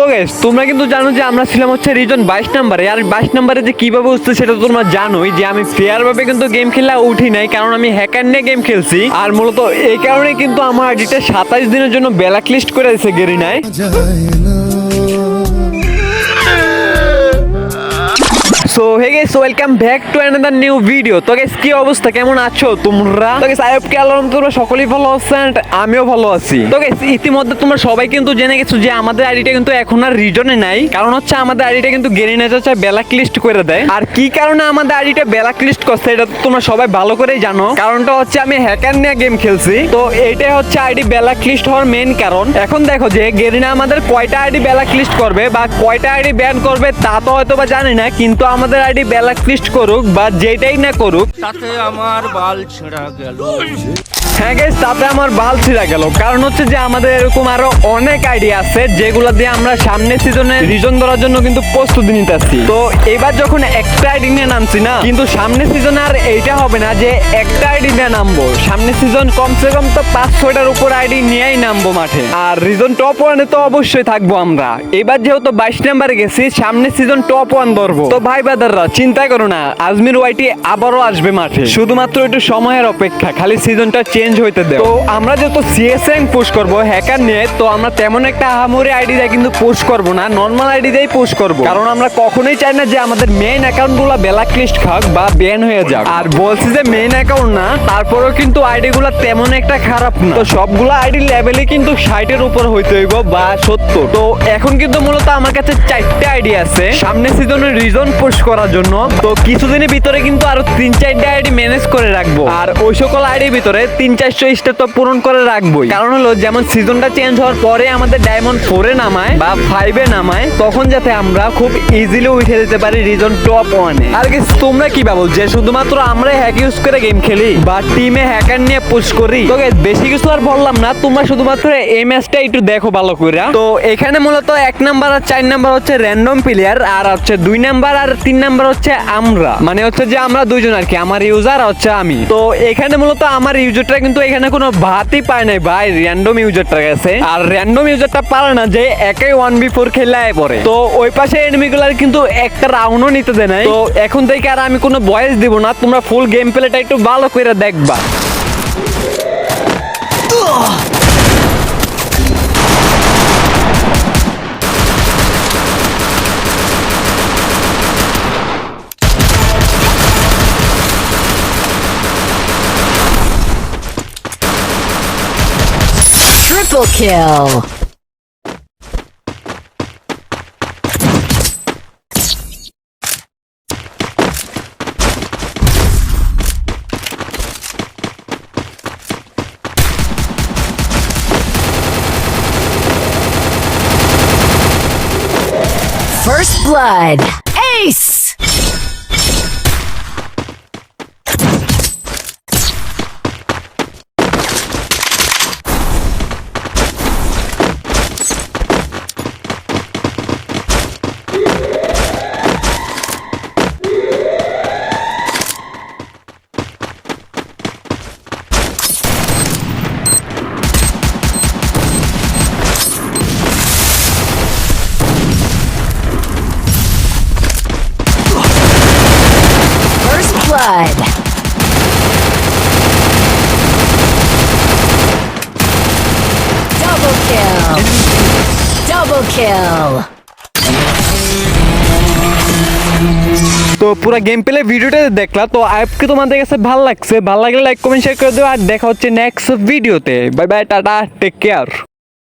তো তোমরা কিন্তু জানো যে আমরা ছিলাম হচ্ছে রিজন বাইশ নাম্বারে। আর বাইশ নাম্বারে যে কীভাবে উঠছে সেটা তো তোমরা জানোই যে আমি ফেয়ার ভাবে কিন্তু গেম খেলা উঠি নাই, কারণ আমি হ্যাকার নিয়ে গেম খেলছি। আর মূলত এই কারণে কিন্তু আমার আইডিটা সাতাইশ দিনের জন্য ব্ল্যাক লিস্ট করে দিয়েছে গেরিনায়। So guys welcome back to another new video তো গাইস কি অবস্থা? কেমন আছো তোমরা? তো গাইস আইএফ কে আলম তোমরা সকলেই ভালো আছো আমিও ভালো আছি। তো গাইস ইতিমধ্যে তোমরা সবাই কিন্তু জেনে গেছো যে আমাদের আইডিটা কিন্তু এখন আর রিজনে নাই। কারণ হচ্ছে আমাদের আইডিটা কিন্তু গেরি গেরিনা চাচা ব্ল্যাক লিস্ট করে দেয়। আর কি কারণে আমাদের আইডিটা ব্ল্যাক লিস্ট করছে, এটা তো তোমরা সবাই ভালো করেই জানো। কারণটা হচ্ছে আমি হ্যাকার নিয়ে গেম খেলছি। তো এইটাই হচ্ছে আইডি ব্ল্যাক লিস্ট হওয়ার মেন কারণ। এখন দেখো যে গেরিনা আমাদের কয়টা আইডি ব্ল্যাক লিস্ট করবে বা কয়টা আইডি ব্যান করবে তা তো হয়তো বা জানি না, কিন্তু আমাদের আইডি ব্ল্যাক লিস্ট করুক বা যেটাই না করুক। তাতে আমার বাল ছেঁড়া গেল। হ্যাঁ গেস তাতে আমার বাল ছিঁড়া গেল। কারণ হচ্ছে যে আমাদের এরকম আরও অনেক আইডিয়া আছে যেগুলো দিয়ে আমরা সামনের সিজনে রিজন ধরার জন্য কিন্তু প্রস্তুতি নিতেছি। তো এবার যখন একটা আইডি নিয়ে নামছি না কিন্তু সামনের সিজনে আর এইটা হবে না যে একটা আইডি নিয়ে নামবো। সামনের সিজন কমসে কম তো পাঁচ ছয়টার উপর আইডি নিয়েই নামবো মাঠে। আর রিজন টপ ওয়ানে তো অবশ্যই থাকব আমরা। এবার যেহেতু বাইশ নাম্বারে গেছি সামনের সিজন টপ ওয়ান ধরবো। তো ভাই বাদাররা চিন্তা করো না, আজমির ওয়াইটি আবারও আসবে মাঠে। শুধুমাত্র একটু সময়ের অপেক্ষা, খালি সিজনটা চেঞ্জ হইতে তো আমরা যেহেতু সিএসএন পোস্ট করব হ্যাকার নিয়ে, তো আমরা তেমন একটা আহামরি আইডি দিয়ে কিন্তু পোস্ট করব না নর্মাল আইডি দিয়েই পোস্ট করব। কারণ আমরা কখনোই চাই না যে আমাদের মেইন অ্যাকাউন্টগুলো ব্ল্যাক লিস্ট খাক বা ব্যান হয়ে যাক। আর বলছি যে মেইন অ্যাকাউন্ট না, তারপরেও কিন্তু আইডি গুলো তেমন একটা খারাপ না। তো সবগুলো আইডি লেভেলে কিন্তু ষাটের উপর হইতে হইব বা সত্তর। তো এখন কিন্তু মূলত আমার কাছে চারটে আইডি আছে। সামনে সিজনের রিজন পোস্ট করার জন্য তো কিছুদিনের ভিতরে কিন্তু আরও তিন চারটে আইডি ম্যানেজ করে রাখব। আর ওই সকল আইডির ভিতরে তিন চারশো স্টার তো পূরণ করে রাখবোই। কারণ হলো, যেমন সিজনটা চেঞ্জ হওয়ার পরে আমাদের ডায়মন্ড ফোরে নামায় বা ফাইভে নামায়, তখন যাতে আমরা খুব ইজিলি উঠে যেতে পারি রিজন টপ ওয়ানে আর কি তোমরা কি ভাবো যে শুধুমাত্র আমরা হ্যাক ইউজ করে গেম খেলি বা টিমে হ্যাকার নিয়ে পুশ করি? তো বেশি কিছু আর বললাম না, তোমরা শুধুমাত্র এই ম্যাচটা একটু দেখো ভালো করে তো এখানে মূলত এক নাম্বার আর চার নাম্বার হচ্ছে র্যান্ডম প্লেয়ার আর হচ্ছে দুই নাম্বার আর তিন নাম্বার হচ্ছে আমরা। মানে হচ্ছে যে আমরা দুইজন আর কি, আমার ইউজার হচ্ছে আমি। তো এখানে মূলত আমার ইউজারটা কিন্তু এখানে কোনো ভাতই পায় নাই ভাই র্যান্ডম ইউজারটা কাছে। আর র্যান্ডম ইউজারটা পারে না যে একাই ওয়ান বি ফোর খেলায় পরে তো ওই পাশে এনিমিগুলার কিন্তু একটা রাউন্ডও নিতে দেয় নাই। তো এখন থেকে আর আমি কোনো ভয়েস দিব না, তোমরা ফুল গেম প্লেটা একটু ভালো করে দেখবা। Triple kill. First blood. blood. Double kill. Double kill. তো পুরো গেম প্লে ভিডিওটা দেখলা তো আইপকে তোমাদের কাছে ভালো লাগছে ভালো লাগলে লাইক কমেন্ট শেয়ার করে দিও আর দেখা হচ্ছে নেক্সট ভিডিওতে bye bye tata take care